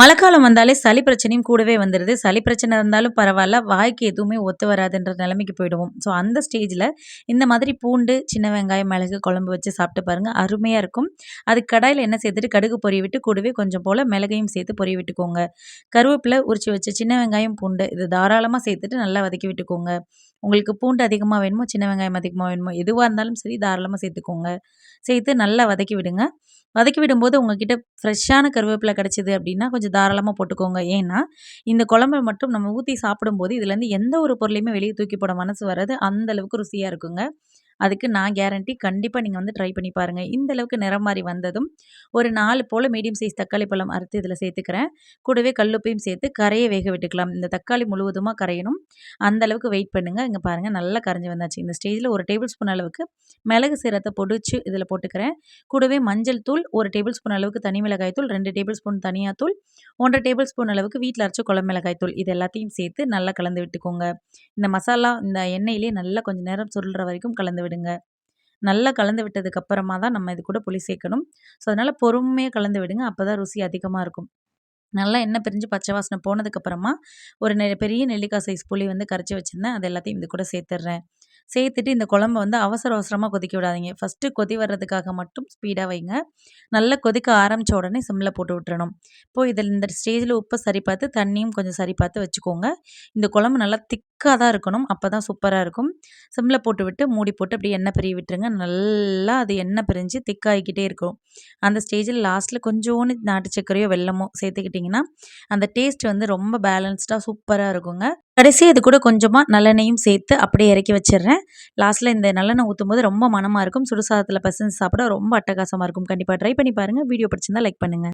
மழைக்காலம் வந்தாலே சளி பிரச்சனையும் கூடவே வந்துடுது சளி பிரச்சனை இருந்தாலும் பரவாயில்ல. வாய்க்கு எதுவுமே ஒத்து வராதுன்ற நிலைமைக்கு போயிடுவோம். ஸோ அந்த ஸ்டேஜில் இந்த மாதிரி பூண்டு சின்ன வெங்காயம் மிளகு குழம்பு வச்சு சாப்பிட்டு பாருங்கள் அருமையாக இருக்கும். அது கடாயில் என்ன சேர்த்துட்டு கடுகு பொரிய விட்டு கூடவே கொஞ்சம் போல் மிளகையும் சேர்த்து பொறி விட்டுக்கோங்க. கருவேப்பிலை உரிச்சு வச்சு சின்ன வெங்காயம் பூண்டு இது தாராளமாக சேர்த்துட்டு நல்லா வதக்கி விட்டுக்கோங்க. உங்களுக்கு பூண்டு அதிகமாக வேணுமோ சின்ன வெங்காயம் அதிகமாக வேணுமோ எதுவாக இருந்தாலும் சரி தாராளமாக சேர்த்துக்கோங்க. சேர்த்து நல்லா வதக்கி விடுங்க. வதக்கி விடும்போது உங்ககிட்ட ஃப்ரெஷ்ஷான கருவேப்பிலை கிடச்சிது அப்படின்னா கொஞ்சம் தாராளமாக போட்டுக்கோங்க. ஏன்னா இந்த குழம்பை மட்டும் நம்ம ஊற்றி சாப்பிடும்போது இதுலேருந்து எந்த ஒரு பொருளையுமே வெளியே தூக்கி போட மனசு வராது. அந்த அளவுக்கு ருசியாக இருக்குங்க. அதுக்கு நான் கேரண்டி கண்டிப்பாக நீங்கள் வந்து ட்ரை பண்ணி பாருங்கள் இந்த அளவுக்கு நிறம் மாதிரி வந்ததும் ஒரு நாலு போல் மீடியம் சைஸ் தக்காளி பழம் அறுத்து இதில் சேர்த்துக்கிறேன். கூடவே கல்லுப்பையும் சேர்த்து கரையை வேக விட்டுக்கலாம். இந்த தக்காளி முழுவதுமாக கரையணும். அந்த அளவுக்கு வெயிட் பண்ணுங்கள் இங்கே பாருங்கள் நல்லா கரைஞ்சி வந்தாச்சு. இந்த ஸ்டேஜில் ஒரு டேபிள் ஸ்பூன் அளவுக்கு மிளகு சீரத்தை பொடிச்சு இதில் போட்டுக்கிறேன். கூடவே மஞ்சள் தூள் ஒரு டேபிள் ஸ்பூன் அளவுக்கு தனி மிளகாய் தூள் ரெண்டு டேபிள் ஸ்பூன் தனியாக தூள் ஒன்றரை டேபிள் ஸ்பூன் அளவுக்கு வீட்டில் அரைச்ச குழம்பு மிளகாய் தூள். இது எல்லாத்தையும் சேர்த்து நல்லா கலந்து விட்டுக்கோங்க. இந்த மசாலா இந்த எண்ணெயிலே நல்லா கொஞ்சம் நேரம் சொல்கிற வரைக்கும் கலந்து விடுங்க. நல்லா கலந்து விட்டதுக்கு அப்புறமா தான் நம்ம இது கூட புளி சேர்க்கணும். ஸோ அதனால் பொறுமையாக கலந்து விடுங்க. அப்போ தான் ருசி அதிகமாக இருக்கும். நல்லா எண்ணெய் பிரிஞ்சு பச்சை வாசனை போனதுக்கப்புறமா ஒரு நெ பெரிய நெல்லிக்காய் சைஸ் புளி வந்து கரைச்சி வச்சுருந்தேன். அது எல்லாத்தையும் இது கூட சேர்த்துட்றேன் சேர்த்துட்டு இந்த குழம்ப வந்து அவசர அவசரமாக கொதிக்க விடாதீங்க. ஃபஸ்ட்டு கொதி வர்றதுக்காக மட்டும் ஸ்பீடாக வைங்க. நல்லா கொதிக்க ஆரம்பித்த உடனே சிம்மில் போட்டு விட்டுறணும். இப்போது இதில் இந்த ஸ்டேஜில் உப்பை சரி பார்த்து தண்ணியும் கொஞ்சம் சரி பார்த்து வச்சுக்கோங்க. இந்த குழம்பு நல்லா திக் திக்காக தான் இருக்கணும். அப்போ தான் சூப்பராக இருக்கும். சிம்மில் போட்டு விட்டு மூடி போட்டு அப்படியே எண்ணெய் பிரிய விட்டுருங்க. நல்லா அது எண்ணெய் பிரிஞ்சு திக்காகிக்கிட்டே இருக்கும். அந்த ஸ்டேஜில் லாஸ்ட்டில் கொஞ்சோண்டு நாட்டு சர்க்கரையோ வெள்ளமோ சேர்த்துக்கிட்டிங்கன்னா அந்த டேஸ்ட் வந்து ரொம்ப பேலன்ஸ்டாக சூப்பராக இருக்குங்க. கடைசி இது கூட கொஞ்சமாக நல்லெண்ணையும் சேர்த்து அப்படியே இறக்கி வச்சிடுறேன். லாஸ்ட்டில் இந்த நல்லெண்ணெய் ஊற்றும் போது ரொம்ப மனமாக இருக்கும். சுடுசாதத்தில் பசங்க சாப்பிட ரொம்ப அட்டகாசமாக இருக்கும். கண்டிப்பாக ட்ரை பண்ணி பாருங்கள் வீடியோ பிடிச்சிருந்தா லைக் பண்ணுங்கள்